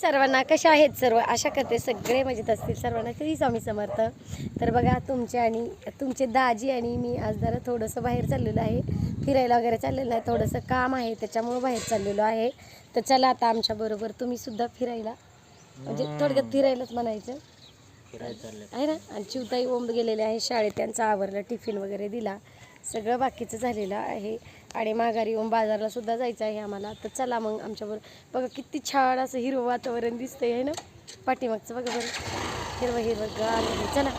सर्वांना कशा आहेत सर्व? आशा करते सगळे मजेत असतील सर्वांना तरी स्वामी समर्थ. तर बघा तुमचे आणि तुमचे दाजी आणि मी आज जरा थोडंसं बाहेर चाललेलो आहे. फिरायला वगैरे चाललेलं आहे. थोडंसं काम आहे त्याच्यामुळं बाहेर चाललेलो आहे. तर चला आता आमच्याबरोबर तुम्ही सुद्धा फिरायला. म्हणजे थोडक्यात फिरायलाच म्हणायचं. आहे ना? आणि चिवताई ओंब गेलेले आहे शाळेत. त्यांचं आवरलं टिफिन वगैरे दिला. सगळं बाकीचं झालेलं आहे. आणि माघारी येऊन बाजारला सुद्धा जायचं आहे आम्हाला. तर चला मग आमच्याबरोबर बघा किती छान असं हिरवं वातावरण दिसतंय आहे ना? पाठीमागचं बघा बरं. हिरवं हिरवं गार आहे. चला.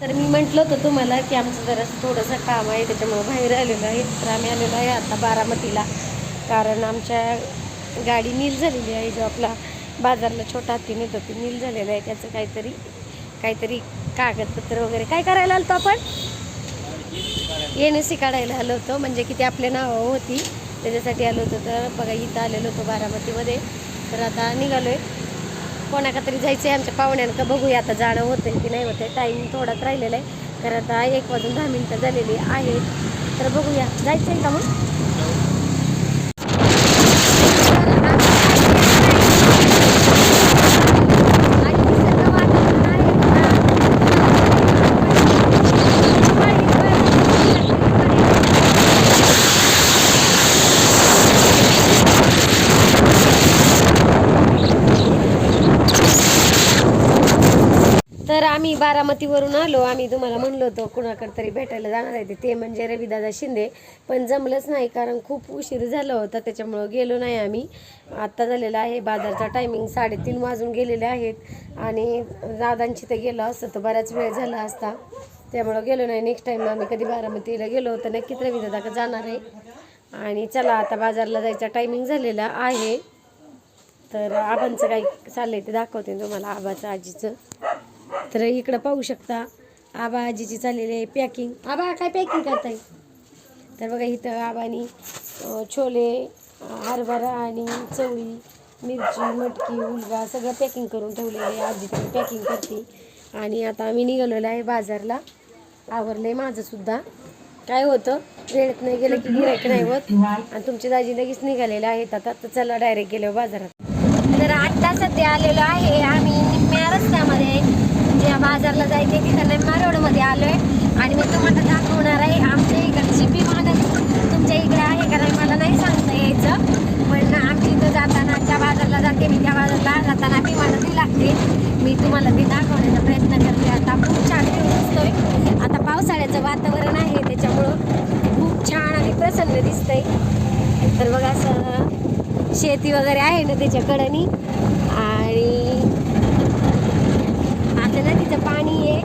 तर मी म्हटलं होतं तुम्हाला की आमचं जरा थोडंसं काम आहे त्याच्यामुळं बाहेर आलेलो आहे. तर आम्ही आलेलो आहे आता बारामतीला. कारण आमच्या गाडी नील झालेली आहे जो आपला बाजारला छोटा हत्ती नेतो ती नील झालेलं आहे. त्याचं काहीतरी काहीतरी कागदपत्र वगैरे. काय करायला आलतो आपण? एन एस सी काढायला आलो होतो. म्हणजे की ते आपल्या नावावर होती. त्याच्यासाठी आलो होतो. तर बघा इथं आलेलो होतो बारामतीमध्ये. तर आता निघालो आहे कोणाका तरी जायचं आहे आमच्या पाहुण्यांका बघूया आता जाणं होतंय की नाही होतंय. टाईम थोडाच राहिलेला आहे. तर आता एक वाजून दहा मिनटं झालेली आहेत. तर बघूया. जायचं आहे का मग आणि निसर्ग वातावरण आहे ना. तर आम्ही बारामतीवरून आलो. आम्ही तुम्हाला म्हणलो होतो कुणाकडे तरी भेटायला जाणार आहे ते. म्हणजे रविदादा शिंदे. पण जमलंच नाही कारण खूप उशीर झाला होता त्याच्यामुळं गेलो नाही आम्ही. आत्ता झालेला आहे बाजारचा टायमिंग साडेतीन वाजून गेलेले आहेत. आणि दादांची तर गेलो असतं तर बराच वेळ झाला असता. त्यामुळं गेलो नाही. नेक्स्ट टाईम आम्ही कधी बारामतीला गेलो तर नक्कीच रविदादा जाणार आहे. आणि चला आता बाजारला जायचा टायमिंग झालेला आहे. तर आबांचं काही चाललंय ते दाखवते तुम्हाला आबाचं आजीचं. तर इकडं पाहू शकता. आबा आजीची चाललेली आहे पॅकिंग आबा काय पॅकिंग करताय? तर बघा इथं आबानी छोले हरभरा आणि चवळी मिरची मटकी उलगा सगळं पॅकिंग करून ठेवलेलं आहे. आजी तुम्ही पॅकिंग करते. आणि आता आम्ही निघालेलो आहे बाजारला. आवरलं आहे माझं सुद्धा. काय होतं? वेळेत नाही गेलं की गिरायक नाही होत. आणि तुमची दाजी लगेच निघालेले आहेत आता. तर चला डायरेक्ट गेलो बाजारात. तर आत्ता सध्या आलेलो आहे. आम्ही निम्म्या रस्त्यामध्ये म्हणजे जे बाजारला जायचे तिथं नाही रोडमध्ये आलो आहे आणि मी तुम्हाला दाखवणार आहे आमच्या इकडची विमानं तुमच्या इकडे आहे का नाही मला नाही सांगता यायचं. पण आमच्या इथं जाताना ज्या बाजारला जाते मी त्या बाजारला जाताना विमानं ती लागते. मी तुम्हाला ती दाखवण्याचा प्रयत्न करते. आता खूप छान व्ह्यू दिसतोय. आता पावसाळ्याचं वातावरण आहे त्याच्यामुळं खूप छान आणि प्रसन्न दिसतंय. तर बघा असं शेती वगैरे आहे ना त्याच्याकडनी आणि आता पाणी आहे.